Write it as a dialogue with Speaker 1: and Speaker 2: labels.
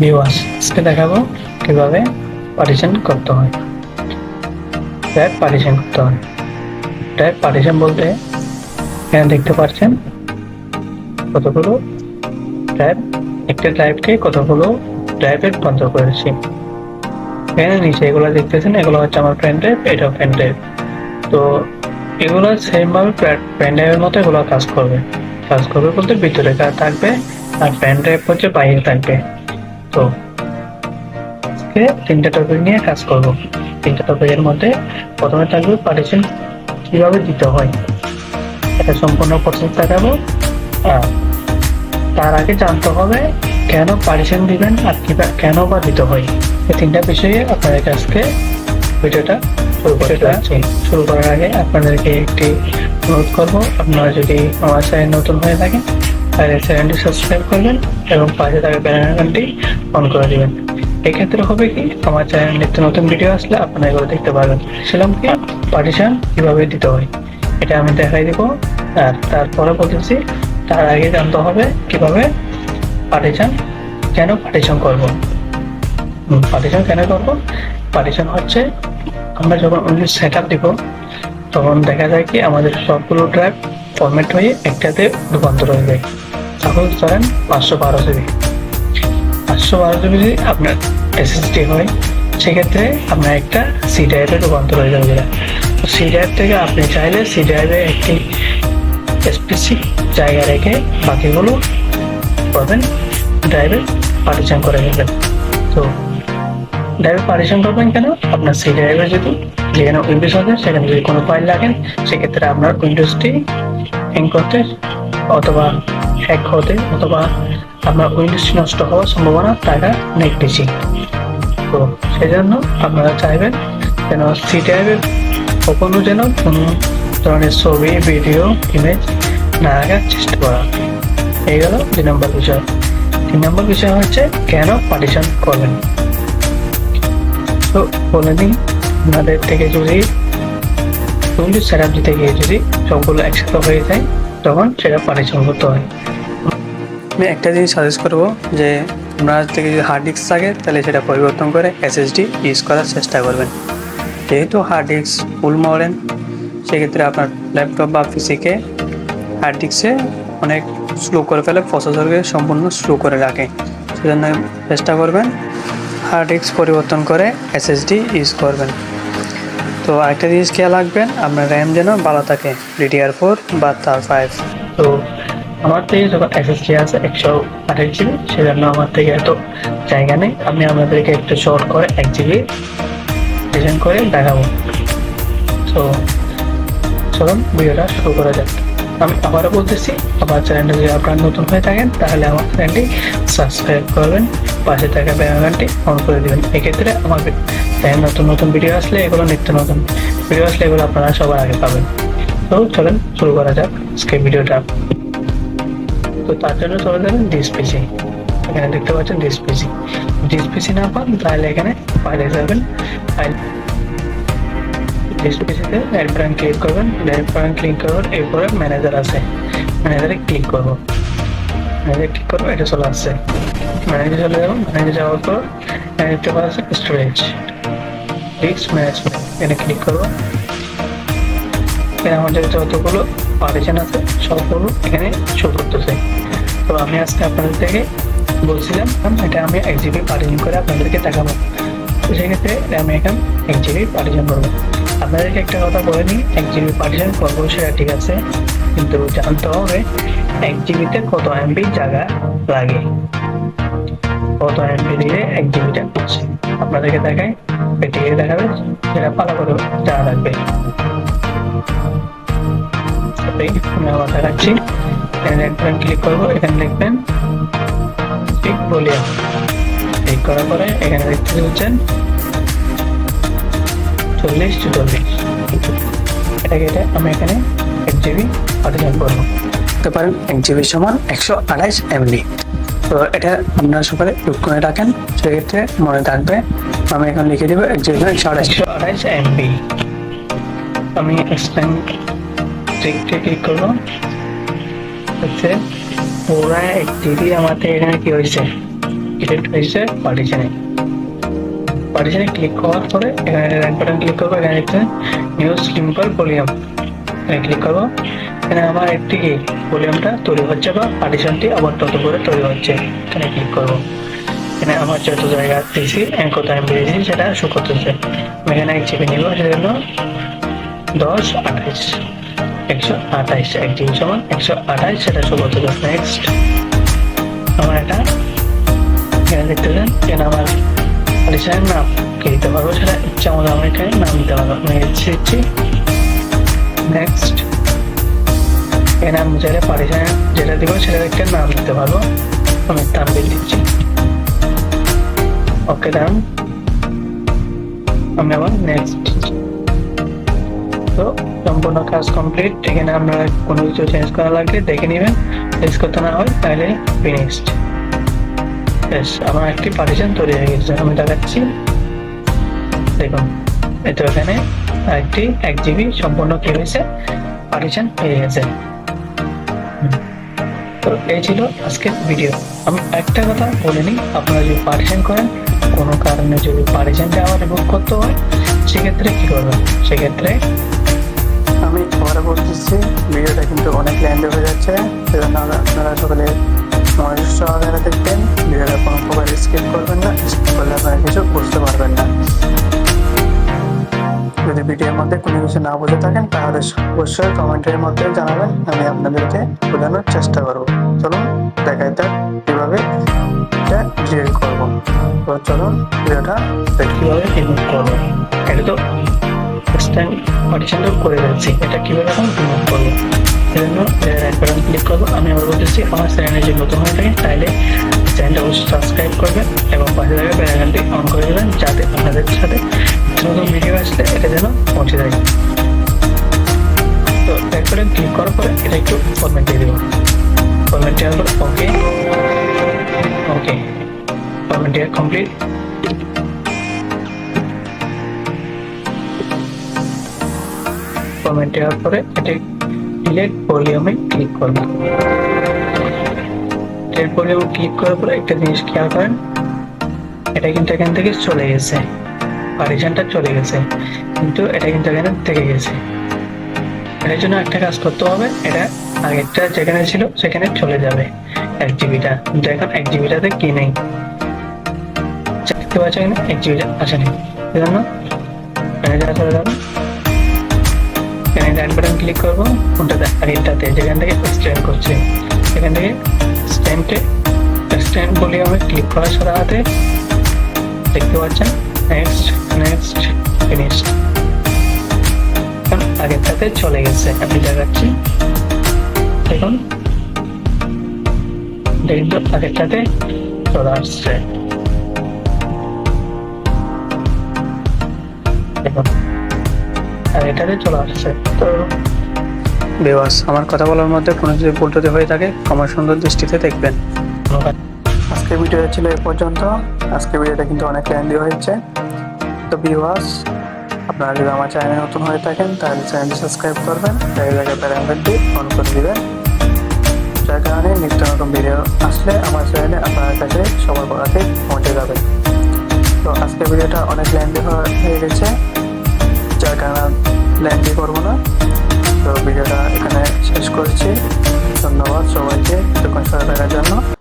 Speaker 1: Viewers আজকে দেখাবো কীভাবে পার্টিশন করতে হয়। ড্রাইভ পার্টিশন করতে হয়। ড্রাইভ পার্টিশন বলতে এখানে দেখতে পাচ্ছেন কতগুলো ড্রাইভ একটা ড্রাইভকে কতগুলো ড্রাইভে রূপান্তর করেছি। এখানে নিচে এগুলো দেখতেছেন, এগুলো হচ্ছে আমার পেন ড্রাইভ এটা পেন ড্রাইভ তো এগুলো সেম ভাবে পেন ড্রাইভের মতো এগুলো কাজ করবে। কাজ করবে বলতে ভিতরে থাকবে, আর পেন ড্রাইভ হচ্ছে বাইরে থাকবে। তো আজকে তিনটা টপিক নিয়ে কাজ করব। তিনটা টপিকের মধ্যে প্রথমে থাকবে পার্টিশন কীভাবে দিতে হয়। এটা সম্পূর্ণ প্রসেস দেখাবো। আর তার আগে জানতে হবে কেন পার্টিশন দিবেন আর কীভাবে কেন বা দিতে হয়। এই তিনটা বিষয়ে আপনাদের কাছকে ভিডিওটা শুরু যাচ্ছি। শুরু করার আগে আপনাদেরকে একটি অনুরোধ করব আপনারা যদি আমার চ্যানেল নতুন হয়ে থাকেন তাহলে চ্যানেলটি সাবস্ক্রাইব করবেন এবং পাশে থাকা বেল আইকনটি অন করে দিবেন। এক্ষেত্রে হবে কি, আমার চ্যানেল নিত্য নতুন ভিডিও আসলে আপনারা এগুলো দেখতে পারবেন। ছিলাম কি পার্টিশন কীভাবে দিতে হয়, এটা আমি দেখাই দিব। আর তারপরে বলতেছি, তার আগে জানতে হবে কীভাবে পার্টিশন কেন পার্টিশন করব। পার্টিশন কেন করব? পার্টিশন হচ্ছে, আমরা যখন উইন্ডোজ সেট আপ দিব, তখন দেখা যায় কি আমাদের সবগুলো ড্রাইভ ফরম্যাট হয়ে একটাতে রূপান্তর হয়ে যায়। সাপোজ ধরেন পাঁচশো বারো জিবি পাঁচশো বারো জিবি যদি আপনার এসএসডি হয়। সেক্ষেত্রে আপনার একটা সি ড্রাইভে রূপান্তর হয়ে যাবে সি ড্রাইভ থেকে আপনি চাইলে সি ড্রাইভে একটি স্পেসিফিক জায়গা রেখে বাকিগুলো করবেন ড্রাইভে পার্টিশন করে নেবেন। তো ড্রাইভে পার্টিশন করবেন কেন? আপনার সি ড্রাইভে যদি যেখানে উইন্ডোজ আছে, সেখানে যদি কোনো ফাইল লাগেন সেক্ষেত্রে আপনার উইন্ডোজটি হ্যাং করতে অথবা হ্যাক হতে অথবা আপনার উইন্ডোজ নষ্ট হওয়ার সম্ভাবনা থাকা অনেক বেশি তো সেজন্য আপনারা চাইবেন যেন সি ড্রাইভে কখনো যেন কোনো ধরনের ছবি ভিডিও ইমেজ না রাখার চেষ্টা করা। এই গেল দুই নম্বর বিষয়। তিন নম্বর বিষয় হচ্ছে কেন পার্টিশন করবেন? তো বলে দিন আপনাদের থেকে যদি উইন্ডোজ সেট আপ দিতে গিয়ে যদি সবগুলো একসাথে হয়ে যায়, তখন সেটা পার্টিশন করতে হয়। আমি একটা জিনিস সাজেস্ট করব যে, আপনার থেকে যদি হার্ড ডিস্ক থাকে, তাহলে সেটা পরিবর্তন করে এসএসডি ইউজ করার চেষ্টা করবেন। যেহেতু হার্ড ডিস্ক ফুল মডেল সেক্ষেত্রে আপনার ল্যাপটপ বা পিসিকে হার্ড ডিস্কে অনেক স্লো করে ফেলে প্রসেসরকে সম্পূর্ণ স্লো করে রাখে। সেজন্য চেষ্টা করবেন হার্ড ডিস্ক পরিবর্তন করে এসএসডি ইউজ করবেন। তো আরেকটা জিনিস খেয়াল রাখবেন, আপনার র্যাম যেন ভালো থাকে ডিডিআর ফোর বা তার ফাইভ তো আমার থেকে যখন এসএসডি আছে, একশো আঠাশ জিবি সেজন্য আমার থেকে এত জায়গা নেই। আমি আপনাদেরকে একটু শর্ট করে এক জিবি ডিজাইন করে দেখাবো। তো চলুন, ভিডিওটা শুরু করা যাক। আমি আবারও বলতেছি, আমার চ্যানেলটা যদি আপনার নতুন হয়ে থাকেন, তাহলে আমার চ্যানেলটি সাবস্ক্রাইব করবেন, পাশে থাকা বেলাঘানটি অন করে দেবেন। এক্ষেত্রে আমার চ্যানেল নতুন নতুন ভিডিও আসলে এগুলো নিত্য নতুন ভিডিও আসলে এগুলো আপনারা সবার আগে পাবেন। তো চলেন, শুরু করা যাক। আজকে ভিডিওটা তো তার জন্য চলে যাবেন ডিসপিসি এখানে দেখতে পাচ্ছেন ডিসপিসি ডিসপিসি না পান, তাহলে এখানে ফাইলে যাবেন ফাইল ডিসপিসিতে রাইট বাটন ক্লিক করবেন। রাইট বাটন ক্লিক করবেন এরপরে ম্যানেজার আছে। ম্যানেজারে ক্লিক করব। ম্যানেজার ক্লিক করব, এটা চলে আসছে। ম্যানেজার চলে যাব। ম্যানেজার যাওয়ার পর দেখতে পাচ্ছি স্টোরেজ ডিস্ক ম্যানেজমেন্ট এখানে ক্লিক করব। আমাদের যতগুলো পার্টিশন আছে সবগুলো এখানে শো করতেছে। তো আমি আজকে আপনাদের থেকে বলছিলাম এটা আমি এক জিবি পার্টিশন করে আপনাদেরকে দেখাবো। তো সেক্ষেত্রে আমি এখন এক জিবি পার্টিশন করব। আপনাদেরকে একটা কথা বলে নিই, এক জিবি পার্টিশন করব সেটা ঠিক আছে, কিন্তু জানতে হবে এক জিবিতে কত এমবি জায়গা লাগে। কত এমবি দিয়ে এক জিবিটা করছে আপনাদেরকে দেখায় এটিকে দেখাবে, সেটা ভালো করে জানা লাগবে। তারপরে আমি আবার দেখাচ্ছি। এখানে একবার ক্লিক করব এখানে লিখবেন ঠিক বলিয়া। ক্লিক করার পরে এখানে দেখতে পাচ্ছেন চল্লিশ চুচল্লিশ এটাকে এটা আমি এখানে এক জিবি পার্টিশন করব। দেখতে পারেন এক জিবি সমান একশো আঠাইশ এমবি তো এটা আপনারা সকালে টুক করে রাখেন সেক্ষেত্রে মনে থাকবে আমি এখন লিখে দেবো এক জিবি একশো আঠাইশ আঠাইশ এমবি আমি এক্সপ্লেন ট্রিকটা ক্লিক করব। হচ্ছে পুরা এক আমাদের এখানে কি হয়েছে? ক্রিয়েট হয়েছে পার্টিশনে পার্টিশনে ক্লিক করার পরে এখানে রাইট বাটন ক্লিক করব, এখানে দেখতে নিউ সিম্পল ভলিউম এখানে ক্লিক করব। এখানে আমার একটি ভলিউমটা তৈরি হচ্ছে বা পার্টিশনটি আবার তত করে তৈরি হচ্ছে। এখানে ক্লিক করব। এখানে আমার যত জায়গা দিয়েছি কোথায় আমি দিয়েছি সেটা শো করতেছে এখানে জিবি নিব, সেজন্য দশ আঠাইশ একশো আঠাইশ এক জিবি সমান একশো আঠাইশ সেটা শো করতেছে নেক্সট আমার এটা এখানে দেখতে পাচ্ছেন এখানে আমার পার্টিশনের নাম কে দিতে পারব সেটা ইচ্ছা মতো আমার এখানে নাম দিতে পারব আমি দিচ্ছি দিচ্ছি নেক্সট এখানে আমি চাইলে পার্টিশনের যেটা দিব সেটা একটা নাম দিতে পারব আমি তানবির দিচ্ছি ওকে ডান আমি আবার নেক্সট তো সম্পূর্ণ কাজ কমপ্লিট এখানে আপনারা কোনো কিছু চেঞ্জ করা লাগলে দেখে নেবেন। চেঞ্জ করতে না হয়, তাহলে ফিনিশড বেশ আমার একটি পার্টিশন তৈরি হয়ে গেছে। আমি দেখাচ্ছি। দেখুন, এই তো এখানে একটি এক জিবি সম্পূর্ণ কি হয়েছে? পার্টিশন হয়ে গেছে। তো এই ছিল আজকের ভিডিও আমি একটা কথা বলে নিই, আপনারা যদি পার্টিশন করেন, কোনো কারণে যদি পার্টিশনটা আবার রিমুভ করতে হয়, সেক্ষেত্রে কি করবেন? সেক্ষেত্রে আবার বলতেছি ভিডিওটা কিন্তু অনেক ল্যান্ড হয়ে যাচ্ছে, সেজন্য আপনারা সকলে মনোযোগ সহকারে দেখবেন। ভিডিওটা কোনো প্রকার স্কিপ করবেন না স্কিপ করলে আপনারা কিছু বুঝতে পারবেন না। যদি ভিডিওর মধ্যে কোনো কিছু না বুঝে থাকেন, তাহলে অবশ্যই কমেন্টের মধ্যে জানাবেন, আমি আপনাদেরকে বোঝানোর চেষ্টা করব। চলুন দেখাই যাক কীভাবে এটা করব। তো চলুন, ভিডিওটা কীভাবে রিমুভ করব? এটা তো স্ট্যান্ড পার্টিশনটা করে যাচ্ছি এটা কীভাবে এখন রিমুভ করব সেজন্য বাটন ক্লিক করব। আমি আবার বলতেছি, আমার চ্যানেলে যদি নতুন হয়ে থাকে, তাহলে চ্যানেলটা অবশ্যই সাবস্ক্রাইব করবেন এবং পাশে থাকা বেলাইকনটি অন করে দেবেন, যাতে আপনাদের সাথে নতুন ভিডিও আসলে এটা যেন পৌঁছে যায়। তো বাটন ক্লিক করার পরে এটা একটু ফরম্যাট দিয়ে দেবো। ফরম্যাট দেওয়ার পর ওকে ওকে ফরম্যাট দেওয়া কমপ্লিট ফরম্যাট দেওয়ার পরে এটা ডিলেট ভলিউমে ক্লিক করব ডিলেট ভলিউমে ক্লিক করার পরে একটা জিনিস খেয়াল করেন, এটা কিন্তু এখান থেকে চলে গেছে পার্টিশনটা চলে গেছে, কিন্তু এটা কিন্তু এখানে থেকে গেছে। এটার জন্য একটা কাজ করতে হবে, এটা আগেরটা যেখানে ছিল সেখানে চলে যাবে, এক জিবিটা কিন্তু এখন এক জিবিটাতে কি নেই? দেখতে পাচ্ছ এখানে এক জিবিটা আসেনি। সেজন্য ম্যানেজারে চলে যাবে ডান বাটন ক্লিক করব। কোনটাতে আগেরটাতে যেখান থেকে স্ট্যান্ড করছে। সেখান থেকে স্ট্যান্ডে স্ট্যান্ড বলে আমি ক্লিক করার সাথে সাথে দেখতে পাচ্ছেন? নেক্সট নেক্সট ফিনিশড আগেরটাতে চলে গেছে আমি দেখাচ্ছি। দেখুন। দেখুন, আগেরটাতে চলে আসছে। দেখুন। আর এটাতে চলে আসছে। তো বেবাস আমার কথা বলার মধ্যে কোনো যদি ভুল যদি হয়ে থাকে আমার সুন্দর দৃষ্টিতে দেখবেন। আজকের ভিডিওটা ছিল এ পর্যন্ত। আজকের ভিডিওটা কিন্তু অনেক লেন্দি হয়েছে। তো বিওয়াস আপনারা যদি আমার চ্যানেলে নতুন হয়ে থাকেন, তাহলে চ্যানেলটি সাবস্ক্রাইব করবেন তাই জায়গায় প্যারামিটারটি অন করে দিবেন। যার কারণে নিত্য নতুন ভিডিও আসলে আমার চ্যানেলে আপনার কাছে সবার আগে পৌঁছে যাবে। তো আজকের ভিডিওটা অনেক লেন্দি হয়ে গেছে। যার কারণে ল্যান্ডই করব না। তো ভিডিওটা এখানে শেষ করছি। ধন্যবাদ সবাইকে। এতক্ষণ সহায় থাকার জন্য।